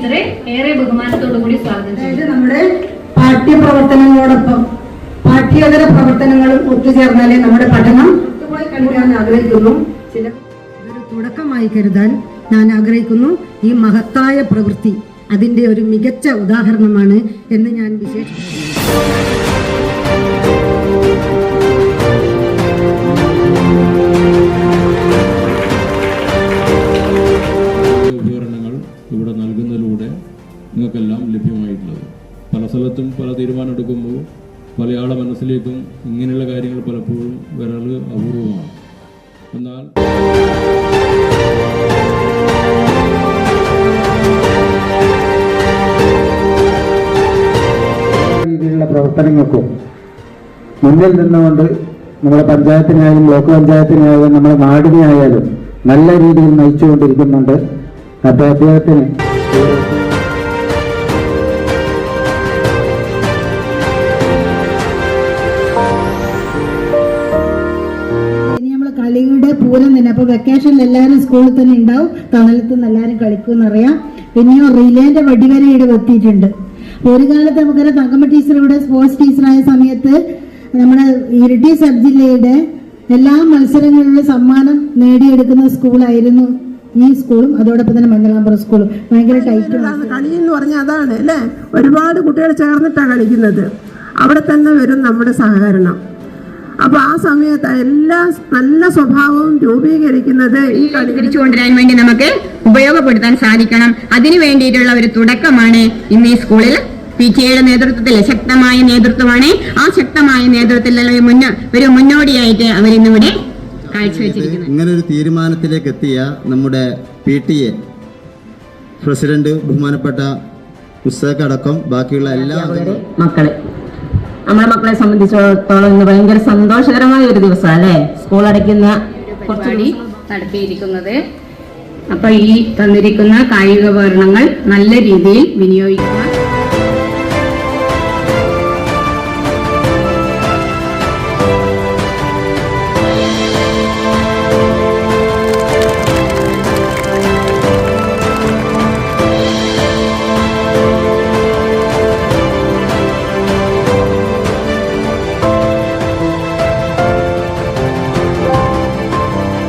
സ്നേഹത്തോടു കൂടി സ്വാഗതം അതായത് ചെയ്യുന്നു നമ്മുടെ പാഠ്യപ്രവർത്തനങ്ങളോടൊപ്പം പാഠ്യേതര പ്രവർത്തനങ്ങളും ഒത്തുചേർന്നാലേ നമ്മുടെ പഠനം ആഗ്രഹിക്കുന്നു. ചില തുടക്കമായി കരുതാൻ ഞാൻ ആഗ്രഹിക്കുന്നു. ഈ മഹത്തായ പ്രവൃത്തി അതിന്റെ ഒരു മികച്ച ഉദാഹരണമാണ് എന്ന് ഞാൻ വിശേഷിപ്പിക്കുന്നു. നിങ്ങൾക്കെല്ലാം ലഭ്യമായിട്ടുള്ളത്. പല സ്ഥലത്തും പല തീരുമാനം എടുക്കുമ്പോൾ പലയാളെ മനസ്സിലേക്കും ഇങ്ങനെയുള്ള കാര്യങ്ങൾ പലപ്പോഴും വരൽ അപൂർവമാണ്. എന്നാൽ രീതിയിലുള്ള പ്രവർത്തനങ്ങൾക്കും മുന്നിൽ നിന്നുകൊണ്ട് നമ്മുടെ പഞ്ചായത്തിനായാലും ബ്ലോക്ക് പഞ്ചായത്തിനായാലും നമ്മുടെ നാടിനെ ആയാലും നല്ല രീതിയിൽ നയിച്ചുകൊണ്ടിരിക്കുന്നുണ്ട്. അദ്ദേഹത്തിന് പൂരം തന്നെ അപ്പൊ വെക്കേഷനിൽ എല്ലാവരും സ്കൂളിൽ തന്നെ ഉണ്ടാവും. തണലത്ത് നിന്ന് എല്ലാവരും കളിക്കും എന്നറിയാം. പിന്നെയോ റിലേന്റെ വടിവരെ ഇവിടെ എത്തിയിട്ടുണ്ട് ഒരു കാലത്ത് നമുക്കറിയാം തങ്കമ്മ ടീച്ചർ ഇവിടെ സ്പോർട്സ് ടീച്ചറായ സമയത്ത് നമ്മുടെ ഇരിട്ടി സബ് ജില്ലയുടെ എല്ലാ മത്സരങ്ങളിലും സമ്മാനം നേടിയെടുക്കുന്ന സ്കൂളായിരുന്നു ഈ സ്കൂളും അതോടൊപ്പം തന്നെ മംഗലാപുരം സ്കൂളും ഭയങ്കര ടൈറ്റ് കളി എന്ന് പറഞ്ഞാൽ അതാണ് അല്ലേ? ഒരുപാട് കുട്ടികൾ ചേർന്നിട്ടാണ് കളിക്കുന്നത്. അവിടെ തന്നെ വരും നമ്മുടെ സഹകരണം. അപ്പൊ ആ സമയത്ത് എല്ലാ നല്ല സ്വഭാവവും രൂപീകരിക്കുന്നത് ഈ കളി തിരിച്ചു കൊണ്ടുവരാൻ വേണ്ടി നമുക്ക് ഉപയോഗപ്പെടുത്താൻ സാധിക്കണം. അതിനു വേണ്ടിയിട്ടുള്ള ഒരു തുടക്കമാണ് ഇന്ന് ഈ സ്കൂളിൽ പി ടി എയുടെ നേതൃത്വത്തിൽ ശക്തമായ നേതൃത്വമാണ്. ആ ശക്തമായ നേതൃത്വത്തിലുള്ള ഒരു മുന്നോ ഒരു മുന്നോടിയായിട്ട് അവർ ഇന്നിവിടെ കാഴ്ചവെച്ചിരിക്കുന്നത്. ഇങ്ങനെ ഒരു തീരുമാനത്തിലേക്ക് എത്തിയ നമ്മുടെ പി ടി എ പ്രസിഡന്റ് ബഹുമാനപ്പെട്ട പുസ്തകടക്കം ബാക്കിയുള്ള എല്ലാ മക്കൾ. നമ്മുടെ മക്കളെ സംബന്ധിച്ചിടത്തോളം ഇന്ന് ഭയങ്കര സന്തോഷകരമായ ഒരു ദിവസം അല്ലേ? സ്കൂൾ അടയ്ക്കുന്ന കുറച്ചുകൂടി നടത്തിയിരിക്കുന്നത് അപ്പൊ ഈ തന്നിരിക്കുന്ന കായിക ഉപകരണങ്ങൾ നല്ല രീതിയിൽ വിനിയോഗിക്കുക